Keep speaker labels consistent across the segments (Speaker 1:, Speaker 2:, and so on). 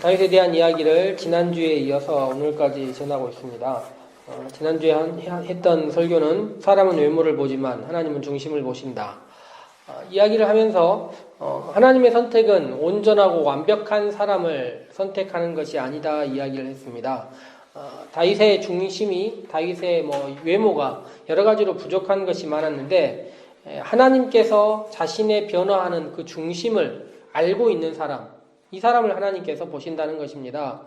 Speaker 1: 다윗에 대한 이야기를 지난주에 이어서 오늘까지 전하고 있습니다. 어, 지난주에 한- 했던 설교는 사람은 외모를 보지만 하나님은 중심을 보신다. 어, 이야기를 하면서 어, 하나님의 선택은 온전하고 완벽한 사람을 선택하는 것이 아니다 이야기를 했습니다. 어, 다윗의 중심이 다윗의 뭐 외모가 여러 가지로 부족한 것이 많았는데 에, 하나님께서 자신의 변화하는 그 중심을 알고 있는 사람, 이 사람을 하나님께서 보신다는 것입니다.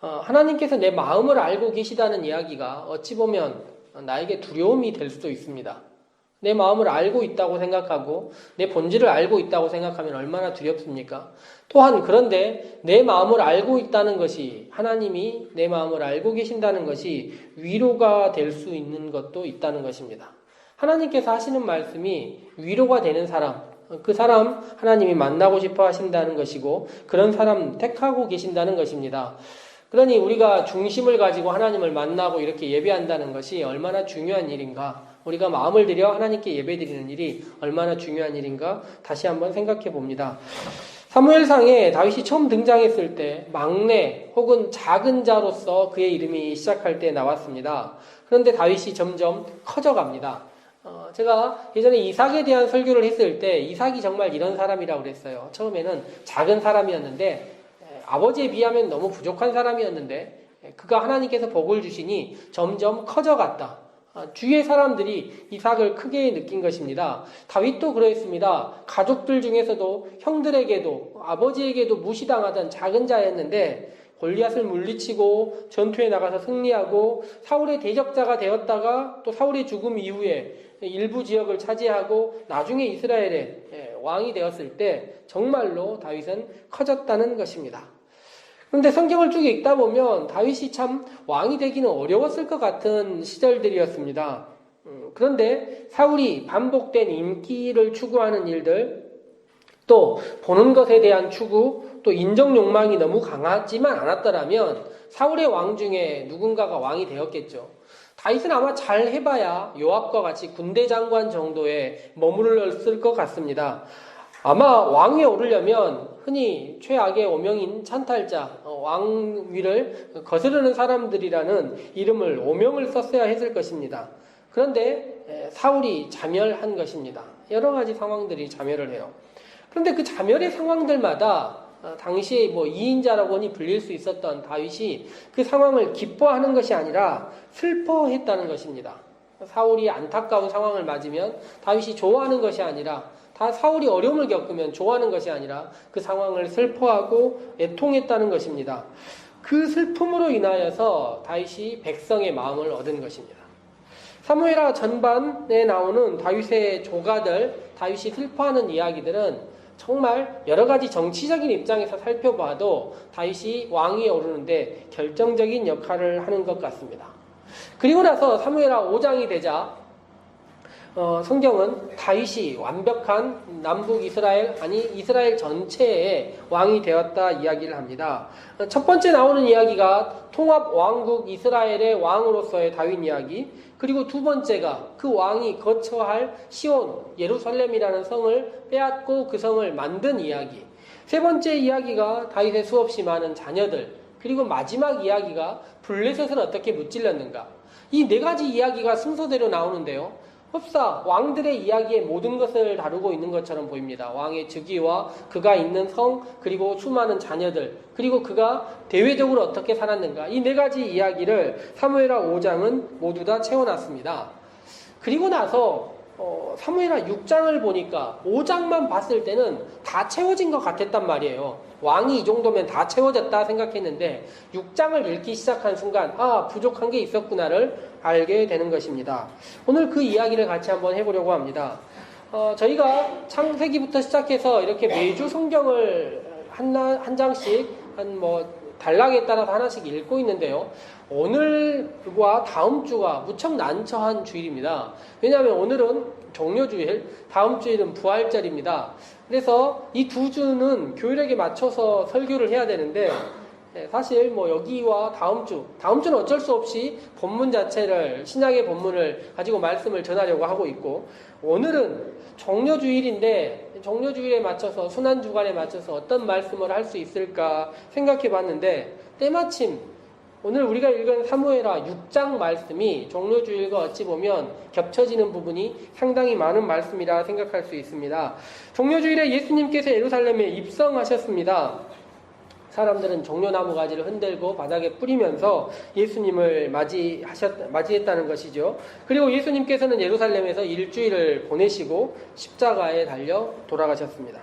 Speaker 1: 어, 하나님께서 내 마음을 알고 계시다는 이야기가 어찌 보면 나에게 두려움이 될 수도 있습니다. 내 마음을 알고 있다고 생각하고 내 본질을 알고 있다고 생각하면 얼마나 두렵습니까? 또한 그런데 내 마음을 알고 있다는 것이 하나님이 내 마음을 알고 계신다는 것이 위로가 될 수 있는 것도 있다는 것입니다. 하나님께서 하시는 말씀이 위로가 되는 사람, 그 사람 하나님이 만나고 싶어 하신다는 것이고 그런 사람 택하고 계신다는 것입니다. 그러니 우리가 중심을 가지고 하나님을 만나고 이렇게 예배한다는 것이 얼마나 중요한 일인가? 우리가 마음을 들여 하나님께 예배드리는 일이 얼마나 중요한 일인가? 다시 한번 생각해 봅니다. 사무엘상에 다윗이 처음 등장했을 때 막내 혹은 작은 자로서 그의 이름이 시작할 때 나왔습니다. 그런데 다윗이 점점 커져갑니다. 어, 제가 예전에 이삭에 대한 설교를 했을 때 이삭이 정말 이런 사람이라고 그랬어요. 처음에는 작은 사람이었는데 에, 아버지에 비하면 너무 부족한 사람이었는데 에, 그가 하나님께서 복을 주시니 점점 커져갔다. 아, 주위의 사람들이 이삭을 크게 느낀 것입니다. 다윗도 그러했습니다. 가족들 중에서도 형들에게도 아버지에게도 무시당하던 작은 자였는데 골리앗을 물리치고 전투에 나가서 승리하고 사울의 대적자가 되었다가 또 사울의 죽음 이후에 일부 지역을 차지하고 나중에 이스라엘의 예, 왕이 되었을 때 정말로 다윗은 커졌다는 것입니다. 그런데 성경을 쭉 읽다 보면 다윗이 참 왕이 되기는 어려웠을 것 같은 시절들이었습니다. 음, 그런데 사울이 반복된 인기를 추구하는 일들, 또 보는 것에 대한 추구, 또 인정 욕망이 너무 강하지만 않았더라면 사울의 왕 중에 누군가가 왕이 되었겠죠. 다윗은 아마 잘 해봐야 요압과 같이 군대 장관 정도에 머물렀을 것 같습니다. 아마 왕위에 오르려면 흔히 최악의 오명인 찬탈자, 어, 왕위를 거스르는 사람들이라는 이름을 오명을 썼어야 했을 것입니다. 그런데 에, 사울이 자멸한 것입니다. 여러 가지 상황들이 자멸을 해요. 그런데 그 자멸의 상황들마다 어, 당시에 뭐 이인자라고니 불릴 수 있었던 다윗이 그 상황을 기뻐하는 것이 아니라 슬퍼했다는 것입니다. 사울이 안타까운 상황을 맞으면 다윗이 좋아하는 것이 아니라 다 사울이 어려움을 겪으면 좋아하는 것이 아니라 그 상황을 슬퍼하고 애통했다는 것입니다. 그 슬픔으로 인하여서 다윗이 백성의 마음을 얻은 것입니다. 사무엘하 전반에 나오는 다윗의 조가들, 다윗이 슬퍼하는 이야기들은 정말 여러 가지 정치적인 입장에서 살펴봐도 다윗이 왕위에 오르는데 결정적인 역할을 하는 것 같습니다. 그리고 나서 사무엘하 5장이 되자 어, 성경은 다윗이 완벽한 남북 이스라엘 아니 이스라엘 전체의 왕이 되었다 이야기를 합니다. 첫 번째 나오는 이야기가 통합 왕국 이스라엘의 왕으로서의 다윗 이야기. 그리고 두 번째가 그 왕이 거처할 시온 예루살렘이라는 성을 빼앗고 그 성을 만든 이야기. 세 번째 이야기가 다윗의 수없이 많은 자녀들. 그리고 마지막 이야기가 블레셋은 어떻게 무찔렀는가. 이 네 가지 이야기가 순서대로 나오는데요. 흡사 왕들의 이야기의 모든 것을 다루고 있는 것처럼 보입니다. 왕의 즉위와 그가 있는 성 그리고 수많은 자녀들 그리고 그가 대외적으로 어떻게 살았는가 이 네 가지 이야기를 사무엘하 5장은 모두 다 채워놨습니다. 그리고 나서 어, 사무엘하 6장을 보니까 5장만 봤을 때는 다 채워진 것 같았단 말이에요. 왕이 이 정도면 다 채워졌다 생각했는데 6장을 읽기 시작한 순간 아 부족한 게 있었구나를 알게 되는 것입니다. 오늘 그 이야기를 같이 한번 해보려고 합니다. 어, 저희가 창세기부터 시작해서 이렇게 매주 성경을 한, 한 장씩 한뭐 단락에 따라서 하나씩 읽고 있는데요. 오늘과 다음 주가 무척 난처한 주일입니다. 왜냐하면 오늘은 종료주일, 다음 주일은 부활절입니다. 그래서 이 두 주는 교일에게 맞춰서 설교를 해야 되는데 네, 사실 뭐 여기와 다음 주, 다음 주는 어쩔 수 없이 본문 자체를 신약의 본문을 가지고 말씀을 전하려고 하고 있고 오늘은 종료주일인데 종료주일에 맞춰서 순환 주간에 맞춰서 어떤 말씀을 할 수 있을까 생각해 봤는데 때마침 오늘 우리가 읽은 사무엘하 6장 말씀이 종료주일과 어찌 보면 겹쳐지는 부분이 상당히 많은 말씀이라 생각할 수 있습니다. 종료주일에 예수님께서 예루살렘에 입성하셨습니다. 사람들은 종려나무 가지를 흔들고 바닥에 뿌리면서 예수님을 맞이하셨, 맞이했다는 것이죠. 그리고 예수님께서는 예루살렘에서 일주일을 보내시고 십자가에 달려 돌아가셨습니다.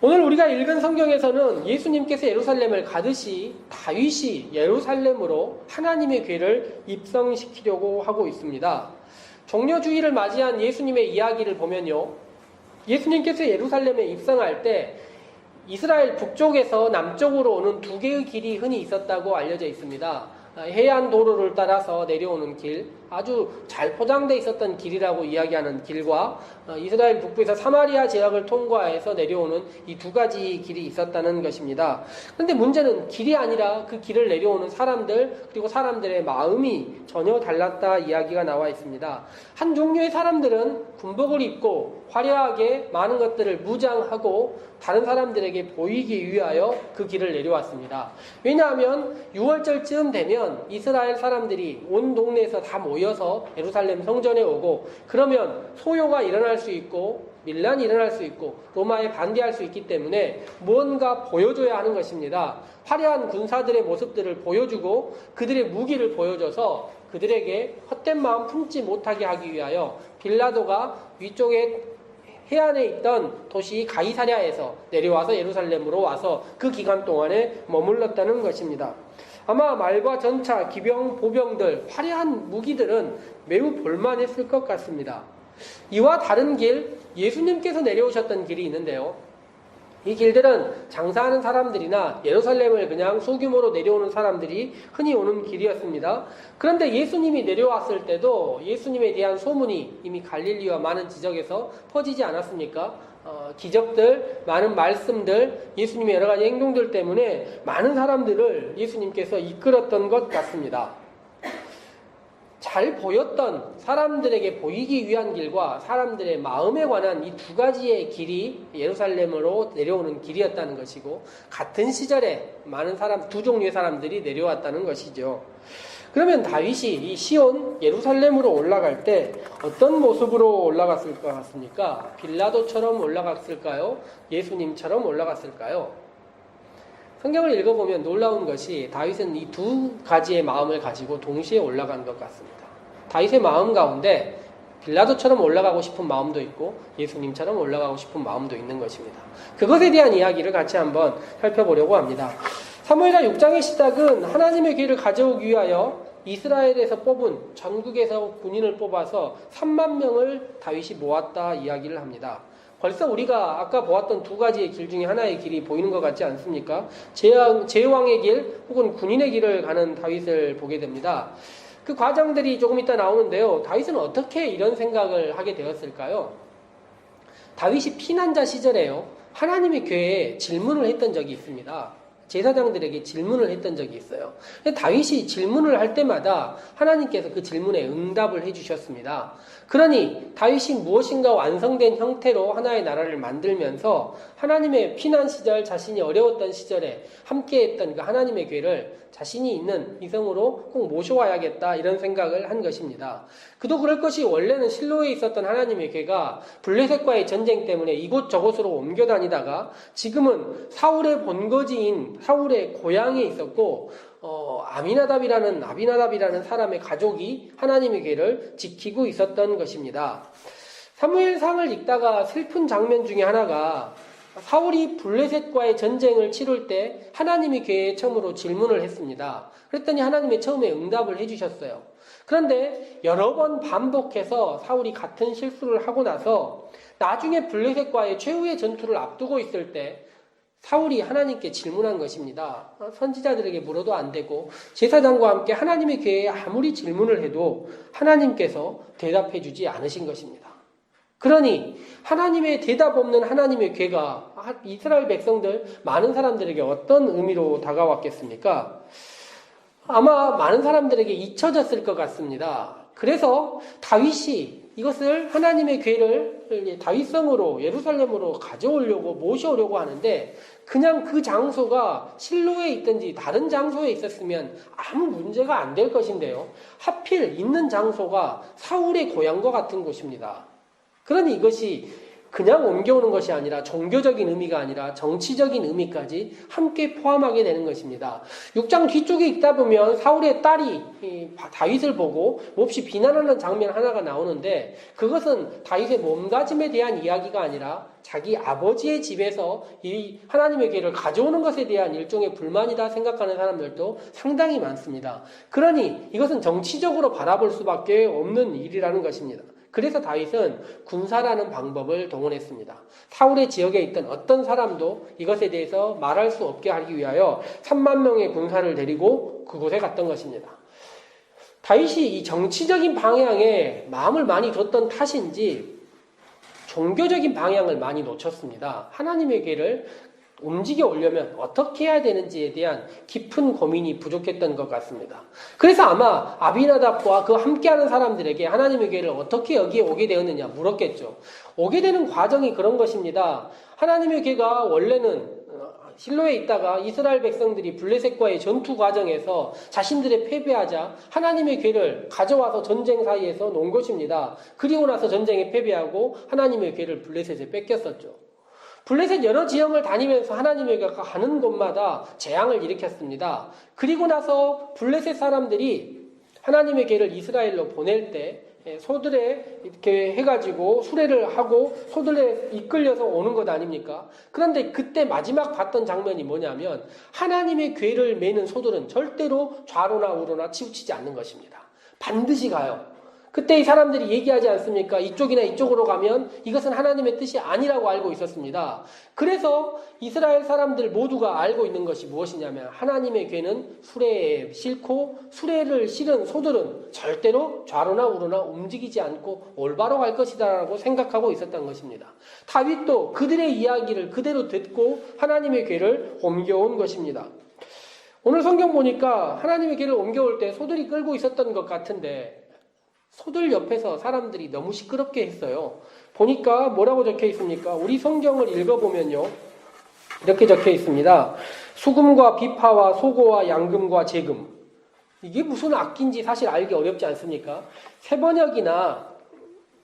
Speaker 1: 오늘 우리가 읽은 성경에서는 예수님께서 예루살렘을 가듯이 다윗이 예루살렘으로 하나님의 괴를 입성시키려고 하고 있습니다. 종려주의를 맞이한 예수님의 이야기를 보면요. 예수님께서 예루살렘에 입성할 때 이스라엘 북쪽에서 남쪽으로 오는 두 개의 길이 흔히 있었다고 알려져 있습니다. 해안 도로를 따라서 내려오는 길, 아주 잘 포장되어 있었던 길이라고 이야기하는 길과 어, 이스라엘 북부에서 사마리아 제약을 통과해서 내려오는 이 두 가지 길이 있었다는 것입니다. 그런데 문제는 길이 아니라 그 길을 내려오는 사람들 그리고 사람들의 마음이 전혀 달랐다 이야기가 나와 있습니다. 한 종류의 사람들은 군복을 입고 화려하게 많은 것들을 무장하고 다른 사람들에게 보이기 위하여 그 길을 내려왔습니다. 왜냐하면 6월절쯤 되면 이스라엘 사람들이 온 동네에서 다 모여 서 예루살렘 성전에 오고 그러면 소요가 일어날 수 있고 밀란이 일어날 수 있고 로마에 반대할 수 있기 때문에 무언가 보여줘야 하는 것입니다. 화려한 군사들의 모습들을 보여주고 그들의 무기를 보여줘서 그들에게 헛된 마음 품지 못하게 하기 위하여 빌라도가 위쪽에 해안에 있던 도시 가이사랴에서 내려와서 예루살렘으로 와서 그 기간 동안에 머물렀다는 것입니다. 아마 말과 전차, 기병, 보병들, 화려한 무기들은 매우 볼만했을 것 같습니다. 이와 다른 길, 예수님께서 내려오셨던 길이 있는데요. 이 길들은 장사하는 사람들이나 예루살렘을 그냥 소규모로 내려오는 사람들이 흔히 오는 길이었습니다. 그런데 예수님이 내려왔을 때도 예수님에 대한 소문이 이미 갈릴리와 많은 지적에서 퍼지지 않았습니까? 어, 기적들, 많은 말씀들, 예수님의 여러 가지 행동들 때문에 많은 사람들을 예수님께서 이끌었던 것 같습니다. 잘 보였던 사람들에게 보이기 위한 길과 사람들의 마음에 관한 이 두 가지의 길이 예루살렘으로 내려오는 길이었다는 것이고 같은 시절에 많은 사람 두 종류의 사람들이 내려왔다는 것이죠. 그러면 다윗이 이 시온 예루살렘으로 올라갈 때 어떤 모습으로 올라갔을 것 같습니까? 빌라도처럼 올라갔을까요? 예수님처럼 올라갔을까요? 성경을 읽어보면 놀라운 것이 다윗은 이 두 가지의 마음을 가지고 동시에 올라간 것 같습니다. 다윗의 마음 가운데 빌라도처럼 올라가고 싶은 마음도 있고 예수님처럼 올라가고 싶은 마음도 있는 것입니다. 그것에 대한 이야기를 같이 한번 살펴보려고 합니다. 사무엘하 6장의 시작은 하나님의 길을 가져오기 위하여 이스라엘에서 뽑은 전국에서 군인을 뽑아서 3만 명을 다윗이 모았다 이야기를 합니다. 벌써 우리가 아까 보았던 두 가지의 길 중에 하나의 길이 보이는 것 같지 않습니까? 제왕, 제왕의 길 혹은 군인의 길을 가는 다윗을 보게 됩니다. 그 과정들이 조금 이따 나오는데요. 다윗은 어떻게 이런 생각을 하게 되었을까요? 다윗이 피난자 시절에요. 하나님의 교회에 질문을 했던 적이 있습니다. 제사장들에게 질문을 했던 적이 있어요. 다윗이 질문을 할 때마다 하나님께서 그 질문에 응답을 해주셨습니다. 그러니 다윗이 무엇인가 완성된 형태로 하나의 나라를 만들면서 하나님의 피난 시절 자신이 어려웠던 시절에 함께했던 그 하나님의 교회를 자신이 있는 이성으로 꼭 모셔와야겠다 이런 생각을 한 것입니다. 그도 그럴 것이 원래는 실로에 있었던 하나님의 교회가 블레셋과의 전쟁 때문에 이곳 저곳으로 옮겨 다니다가 지금은 사울의 본거지인 사울의 고향에 있었고 어, 아미나답이라는 아비나답이라는 사람의 가족이 하나님의 교회를 지키고 있었던 것입니다. 사무엘상을 읽다가 슬픈 장면 중에 하나가 사울이 블레셋과의 전쟁을 치룰 때 하나님이 교회에 처음으로 질문을 했습니다. 그랬더니 하나님이 처음에 응답을 해주셨어요. 그런데 여러 번 반복해서 사울이 같은 실수를 하고 나서 나중에 블레셋과의 최후의 전투를 앞두고 있을 때 사울이 하나님께 질문한 것입니다. 선지자들에게 물어도 안 되고 제사장과 함께 하나님의 교회에 아무리 질문을 해도 하나님께서 대답해 주지 않으신 것입니다. 그러니 하나님의 대답 없는 하나님의 괴가 이스라엘 백성들 많은 사람들에게 어떤 의미로 다가왔겠습니까? 아마 많은 사람들에게 잊혀졌을 것 같습니다. 그래서 다윗이 이것을 하나님의 괴를 다윗성으로 예루살렘으로 가져오려고 모셔오려고 하는데 그냥 그 장소가 실로에 있든지 다른 장소에 있었으면 아무 문제가 안 될 것인데요. 하필 있는 장소가 사울의 고향과 같은 곳입니다. 그러니 이것이 그냥 옮겨오는 것이 아니라 종교적인 의미가 아니라 정치적인 의미까지 함께 포함하게 되는 것입니다. 6장 뒤쪽에 있다 보면 사울의 딸이 이 다윗을 보고 몹시 비난하는 장면 하나가 나오는데 그것은 다윗의 몸가짐에 대한 이야기가 아니라 자기 아버지의 집에서 이 하나님의 계를 가져오는 것에 대한 일종의 불만이다 생각하는 사람들도 상당히 많습니다. 그러니 이것은 정치적으로 바라볼 수밖에 없는 일이라는 것입니다. 그래서 다윗은 군사라는 방법을 동원했습니다. 사울의 지역에 있던 어떤 사람도 이것에 대해서 말할 수 없게 하기 위하여 3만 명의 군사를 데리고 그곳에 갔던 것입니다. 다윗이 이 정치적인 방향에 마음을 많이 뒀던 탓인지 종교적인 방향을 많이 놓쳤습니다. 하나님의 길을 움직여 오려면 어떻게 해야 되는지에 대한 깊은 고민이 부족했던 것 같습니다. 그래서 아마 아비나답과 그 함께하는 사람들에게 하나님의 계를 어떻게 여기에 오게 되었느냐 물었겠죠. 오게 되는 과정이 그런 것입니다. 하나님의 계가 원래는 어, 실로에 있다가 이스라엘 백성들이 블레셋과의 전투 과정에서 자신들의 패배하자 하나님의 괴를 가져와서 전쟁 사이에서 놓은 것입니다. 그리고 나서 전쟁에 패배하고 하나님의 괴를 블레셋에 뺏겼었죠. 블레셋 여러 지형을 다니면서 하나님의 가 가는 곳마다 재앙을 일으켰습니다. 그리고 나서 블레셋 사람들이 하나님의 개를 이스라엘로 보낼 때 예, 소들에 이렇게 해가지고 수레를 하고 소들에 이끌려서 오는 것 아닙니까? 그런데 그때 마지막 봤던 장면이 뭐냐면 하나님의 괴를 매는 소들은 절대로 좌로나 우로나 치우치지 않는 것입니다. 반드시 가요. 그때 이 사람들이 얘기하지 않습니까? 이쪽이나 이쪽으로 가면 이것은 하나님의 뜻이 아니라고 알고 있었습니다. 그래서 이스라엘 사람들 모두가 알고 있는 것이 무엇이냐면 하나님의 괴는 수레에 싣고 수레를 실은 소들은 절대로 좌로나 우로나 움직이지 않고 올바로 갈 것이다라고 생각하고 있었던 것입니다. 다윗도 그들의 이야기를 그대로 듣고 하나님의 괴를 옮겨온 것입니다. 오늘 성경 보니까 하나님의 괴를 옮겨올 때 소들이 끌고 있었던 것 같은데 소들 옆에서 사람들이 너무 시끄럽게 했어요. 보니까 뭐라고 적혀 있습니까? 우리 성경을 읽어보면요. 이렇게 적혀 있습니다. 수금과 비파와 소고와 양금과 재금. 이게 무슨 악기인지 사실 알기 어렵지 않습니까? 세번역이나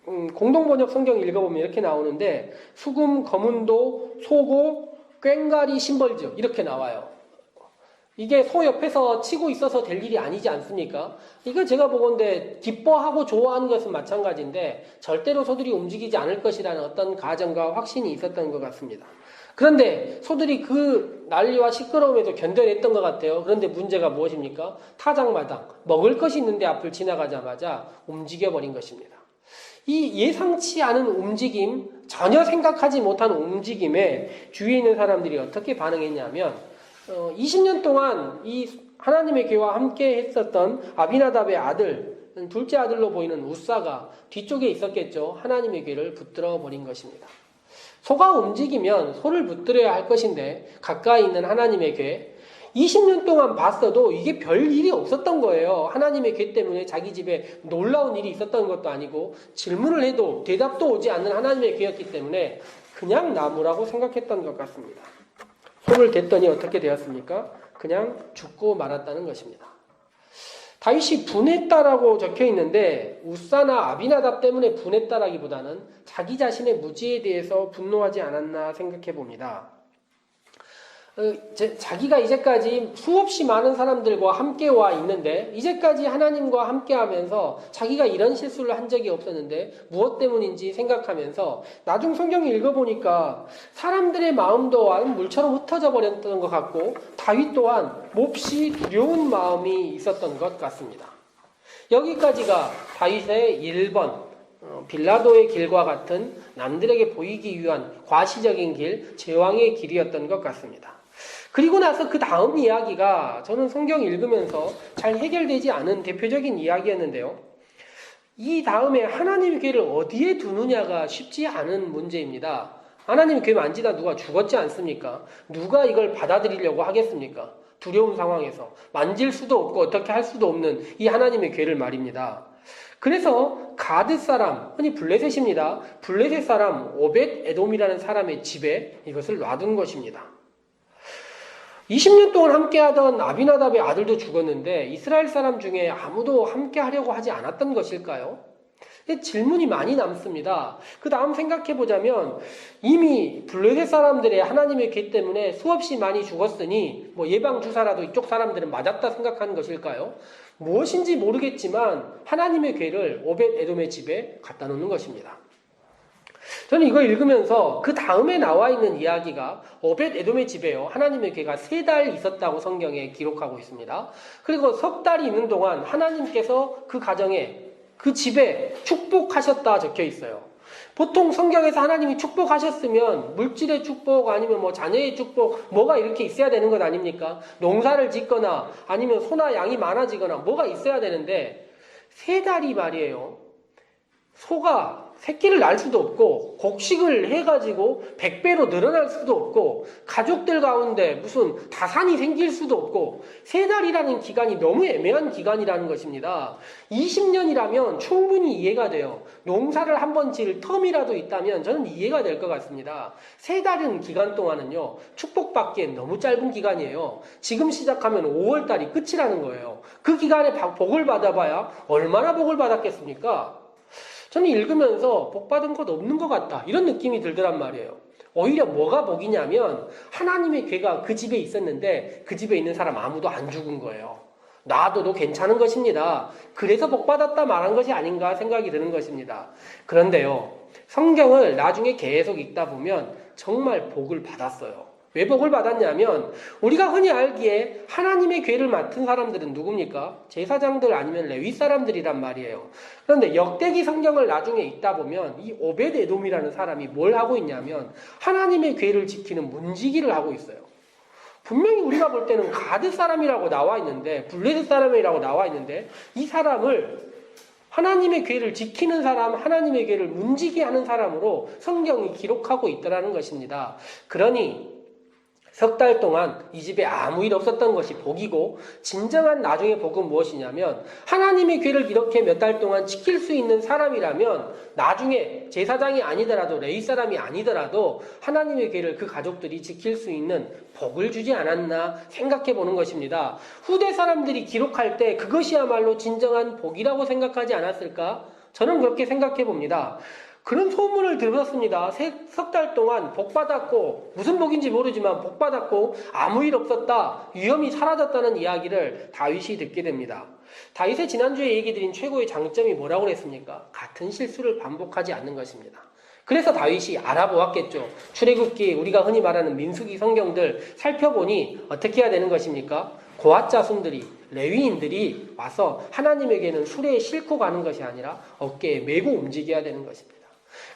Speaker 1: 음, 공동번역 성경 읽어보면 이렇게 나오는데 수금, 거문도, 소고, 꽹가리, 심벌즉 이렇게 나와요. 이게 소 옆에서 치고 있어서 될 일이 아니지 않습니까? 이거 제가 보건데 기뻐하고 좋아하는 것은 마찬가지인데 절대로 소들이 움직이지 않을 것이라는 어떤 가정과 확신이 있었던 것 같습니다. 그런데 소들이 그 난리와 시끄러움에도 견뎌냈던 것 같아요. 그런데 문제가 무엇입니까? 타작마당 먹을 것이 있는데 앞을 지나가자마자 움직여버린 것입니다. 이 예상치 않은 움직임, 전혀 생각하지 못한 움직임에 주위에 있는 사람들이 어떻게 반응했냐면 어, 20년 동안 이 하나님의 교회와 함께 했었던 아비나답의 아들, 둘째 아들로 보이는 우사가 뒤쪽에 있었겠죠. 하나님의 교회를 붙들어 버린 것입니다. 소가 움직이면 소를 붙들어야 할 것인데 가까이 있는 하나님의 교회 20년 동안 봤어도 이게 별 일이 없었던 거예요. 하나님의 궤 때문에 자기 집에 놀라운 일이 있었던 것도 아니고 질문을 해도 대답도 오지 않는 하나님의 궤였기 때문에 그냥 나무라고 생각했던 것 같습니다. 손을 댔더니 어떻게 되었습니까? 그냥 죽고 말았다는 것입니다. 다윗이 분했다라고 적혀 있는데 우사나 아비나답 때문에 분했다라기보다는 자기 자신의 무지에 대해서 분노하지 않았나 생각해 봅니다. 어, 자기가 이제까지 수없이 많은 사람들과 함께 와 있는데 이제까지 하나님과 함께 하면서 자기가 이런 실수를 한 적이 없었는데 무엇 때문인지 생각하면서 나중 성경 읽어보니까 사람들의 마음도 물처럼 흩어져 버렸던 것 같고 다윗 또한 몹시 두려운 마음이 있었던 것 같습니다. 여기까지가 다윗의 1번 어, 빌라도의 길과 같은 남들에게 보이기 위한 과시적인 길, 제왕의 길이었던 것 같습니다. 그리고 나서 그 다음 이야기가 저는 성경 읽으면서 잘 해결되지 않은 대표적인 이야기였는데요. 이 다음에 하나님의 괴를 어디에 두느냐가 쉽지 않은 문제입니다. 하나님 괴 만지다 누가 죽었지 않습니까? 누가 이걸 받아들이려고 하겠습니까? 두려운 상황에서 만질 수도 없고 어떻게 할 수도 없는 이 하나님의 괴를 말입니다. 그래서 가드 사람, 흔히 블레셋입니다. 블레셋 사람 오벳 에돔이라는 사람의 집에 이것을 놔둔 것입니다. 20년 동안 함께하던 아비나답의 아들도 죽었는데 이스라엘 사람 중에 아무도 함께하려고 하지 않았던 것일까요? 질문이 많이 남습니다. 그 다음 생각해 보자면 이미 블레셋 사람들의 하나님의 궤 때문에 수없이 많이 죽었으니 뭐 예방 주사라도 이쪽 사람들은 맞았다 생각하는 것일까요? 무엇인지 모르겠지만 하나님의 궤를 오벳 에돔의 집에 갖다 놓는 것입니다. 저는 이거 읽으면서 그 다음에 나와 있는 이야기가 오벳 에돔의 집에요. 하나님의 궤가 세 달 있었다고 성경에 기록하고 있습니다. 그리고 석 달이 있는 동안 하나님께서 그 가정에 그 집에 축복하셨다 적혀 있어요. 보통 성경에서 하나님이 축복하셨으면 물질의 축복 아니면 뭐 자녀의 축복 뭐가 이렇게 있어야 되는 것 아닙니까? 농사를 짓거나 아니면 소나 양이 많아지거나 뭐가 있어야 되는데 세 달이 말이에요. 소가 새끼를 낳을 수도 없고 곡식을 해가지고 백배로 늘어날 수도 없고 가족들 가운데 무슨 다산이 생길 수도 없고 세 달이라는 기간이 너무 애매한 기간이라는 것입니다. 20년이라면 충분히 이해가 돼요. 농사를 한 번 지을 텀이라도 있다면 저는 이해가 될 것 같습니다. 세 달은 기간 동안은요 축복받기엔 너무 짧은 기간이에요. 지금 시작하면 5월 달이 끝이라는 거예요. 그 기간에 복을 받아봐야 얼마나 복을 받았겠습니까? 저는 읽으면서 복 받은 것 없는 것 같다. 이런 느낌이 들더란 말이에요. 오히려 뭐가 복이냐면 하나님의 괴가 그 집에 있었는데 그 집에 있는 사람 아무도 안 죽은 거예요. 놔둬도 괜찮은 것입니다. 그래서 복 받았다 말한 것이 아닌가 생각이 드는 것입니다. 그런데요. 성경을 나중에 계속 읽다 보면 정말 복을 받았어요. 왜 복을 받았냐면 우리가 흔히 알기에 하나님의 괴를 맡은 사람들은 누굽니까? 제사장들 아니면 레위 사람들이란 말이에요. 그런데 역대기 성경을 나중에 읽다 보면 이 오베드 에돔이라는 사람이 뭘 하고 있냐면 하나님의 괴를 지키는 문지기를 하고 있어요. 분명히 우리가 볼 때는 가드 사람이라고 나와 있는데 블레드 사람이라고 나와 있는데 이 사람을 하나님의 괴를 지키는 사람, 하나님의 괴를 문지기 하는 사람으로 성경이 기록하고 있더라는 것입니다. 그러니 석 달 동안 이 집에 아무 일 없었던 것이 복이고 진정한 나중의 복은 무엇이냐면 하나님의 귀를 이렇게 몇 달 동안 지킬 수 있는 사람이라면 나중에 제사장이 아니더라도 레이 사람이 아니더라도 하나님의 귀를 그 가족들이 지킬 수 있는 복을 주지 않았나 생각해 보는 것입니다. 후대 사람들이 기록할 때 그것이야말로 진정한 복이라고 생각하지 않았을까? 저는 그렇게 생각해 봅니다. 그런 소문을 들었습니다. 석 달 동안 복 받았고 무슨 복인지 모르지만 복 받았고 아무 일 없었다. 위험이 사라졌다는 이야기를 다윗이 듣게 됩니다. 다윗의 지난주에 얘기 드린 최고의 장점이 뭐라고 그랬습니까? 같은 실수를 반복하지 않는 것입니다. 그래서 다윗이 알아보았겠죠. 출애굽기 우리가 흔히 말하는 민수기 성경들 살펴보니 어떻게 해야 되는 것입니까? 고아 자손들이 레위인들이 와서 하나님에게는 수레에 싣고 가는 것이 아니라 어깨에 메고 움직여야 되는 것입니다.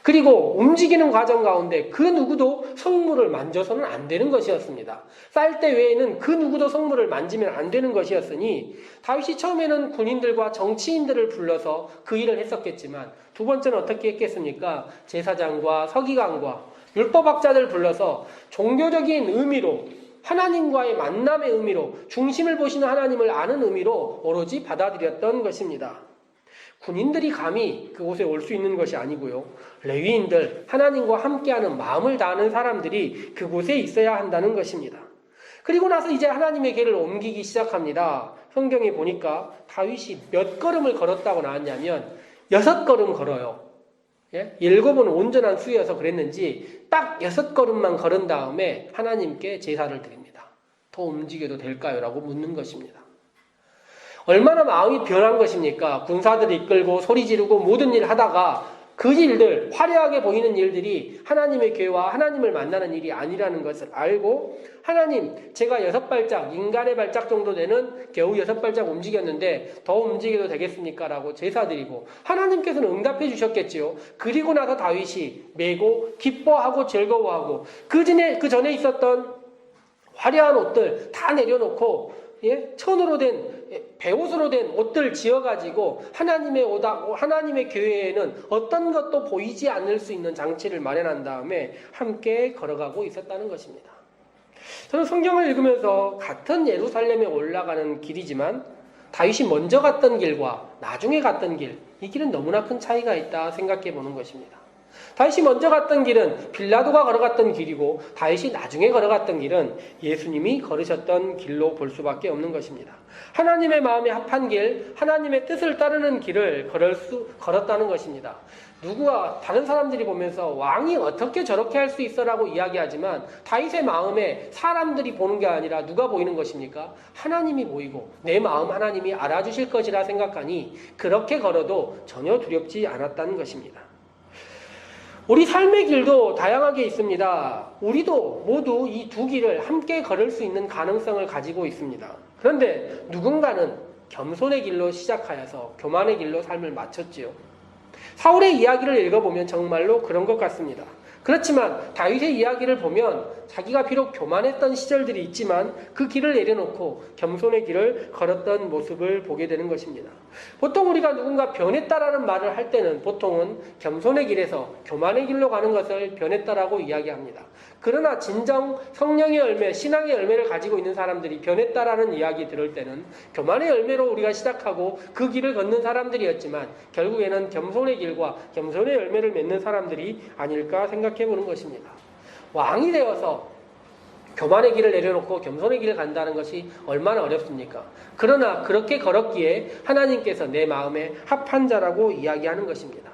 Speaker 1: 그리고 움직이는 과정 가운데 그 누구도 성물을 만져서는 안 되는 것이었습니다. 쌀 때 외에는 그 누구도 성물을 만지면 안 되는 것이었으니 다윗이 처음에는 군인들과 정치인들을 불러서 그 일을 했었겠지만 두 번째는 어떻게 했겠습니까? 제사장과 서기관과 율법학자들 불러서 종교적인 의미로 하나님과의 만남의 의미로 중심을 보시는 하나님을 아는 의미로 오로지 받아들였던 것입니다. 군인들이 감히 그곳에 올 수 있는 것이 아니고요. 레위인들, 하나님과 함께하는 마음을 다하는 사람들이 그곳에 있어야 한다는 것입니다. 그리고 나서 이제 하나님의 길을 옮기기 시작합니다. 성경에 보니까 다윗이 몇 걸음을 걸었다고 나왔냐면 여섯 걸음 걸어요. 예? 일곱은 온전한 수여서 그랬는지 딱 여섯 걸음만 걸은 다음에 하나님께 제사를 드립니다. 더 움직여도 될까요? 라고 묻는 것입니다. 얼마나 마음이 변한 것입니까? 군사들 이끌고 소리 지르고 모든 일 하다가 그 일들, 화려하게 보이는 일들이 하나님의 교회와 하나님을 만나는 일이 아니라는 것을 알고 하나님, 제가 여섯 발짝, 인간의 발짝 정도 되는 겨우 여섯 발짝 움직였는데 더 움직여도 되겠습니까? 라고 제사드리고 하나님께서는 응답해 주셨겠지요. 그리고 나서 다윗이 메고 기뻐하고 즐거워하고 그 전에, 그 전에 있었던 화려한 옷들 다 내려놓고 예? 천으로 된 예, 배옷으로 된 옷들 지어가지고 하나님의 오다 하나님의 교회에는 어떤 것도 보이지 않을 수 있는 장치를 마련한 다음에 함께 걸어가고 있었다는 것입니다. 저는 성경을 읽으면서 같은 예루살렘에 올라가는 길이지만 다윗이 먼저 갔던 길과 나중에 갔던 길 이 길은 너무나 큰 차이가 있다 생각해 보는 것입니다. 다윗이 먼저 갔던 길은 빌라도가 걸어갔던 길이고 다윗이 나중에 걸어갔던 길은 예수님이 걸으셨던 길로 볼 수밖에 없는 것입니다. 하나님의 마음에 합한 길, 하나님의 뜻을 따르는 길을 걸을 수, 걸었다는 것입니다. 누구와 다른 사람들이 보면서 왕이 어떻게 저렇게 할 수 있어라고 이야기하지만 다윗의 마음에 사람들이 보는 게 아니라 누가 보이는 것입니까? 하나님이 보이고 내 마음 하나님이 알아주실 것이라 생각하니 그렇게 걸어도 전혀 두렵지 않았다는 것입니다. 우리 삶의 길도 다양하게 있습니다. 우리도 모두 이 두 길을 함께 걸을 수 있는 가능성을 가지고 있습니다. 그런데 누군가는 겸손의 길로 시작하여서 교만의 길로 삶을 마쳤지요. 사울의 이야기를 읽어보면 정말로 그런 것 같습니다. 그렇지만 다윗의 이야기를 보면 자기가 비록 교만했던 시절들이 있지만 그 길을 내려놓고 겸손의 길을 걸었던 모습을 보게 되는 것입니다. 보통 우리가 누군가 변했다라는 말을 할 때는 보통은 겸손의 길에서 교만의 길로 가는 것을 변했다라고 이야기합니다. 그러나 진정 성령의 열매, 신앙의 열매를 가지고 있는 사람들이 변했다라는 이야기 들을 때는 교만의 열매로 우리가 시작하고 그 길을 걷는 사람들이었지만 결국에는 겸손의 길과 겸손의 열매를 맺는 사람들이 아닐까 생각해 보는 것입니다. 왕이 되어서 교만의 길을 내려놓고 겸손의 길을 간다는 것이 얼마나 어렵습니까? 그러나 그렇게 걸었기에 하나님께서 내 마음에 합한 자라고 이야기하는 것입니다.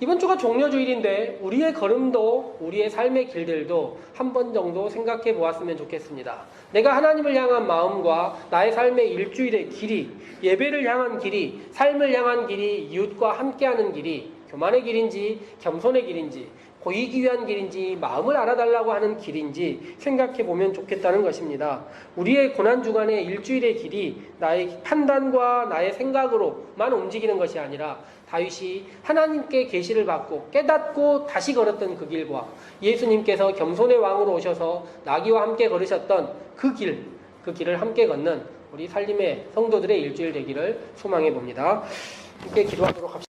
Speaker 1: 이번 주가 종료주일인데 우리의 걸음도 우리의 삶의 길들도 한 번 정도 생각해 보았으면 좋겠습니다. 내가 하나님을 향한 마음과 나의 삶의 일주일의 길이, 예배를 향한 길이, 삶을 향한 길이, 이웃과 함께하는 길이 교만의 길인지 겸손의 길인지 보이기 위한 길인지 마음을 알아달라고 하는 길인지 생각해 보면 좋겠다는 것입니다. 우리의 고난 주간의 일주일의 길이 나의 판단과 나의 생각으로만 움직이는 것이 아니라 다윗이 하나님께 계시를 받고 깨닫고 다시 걸었던 그 길과 예수님께서 겸손의 왕으로 오셔서 나귀와 함께 걸으셨던 그 길, 그 길을 함께 걷는 우리 살림의 성도들의 일주일 되기를 소망해 봅니다. 함께 기도하도록 합시다.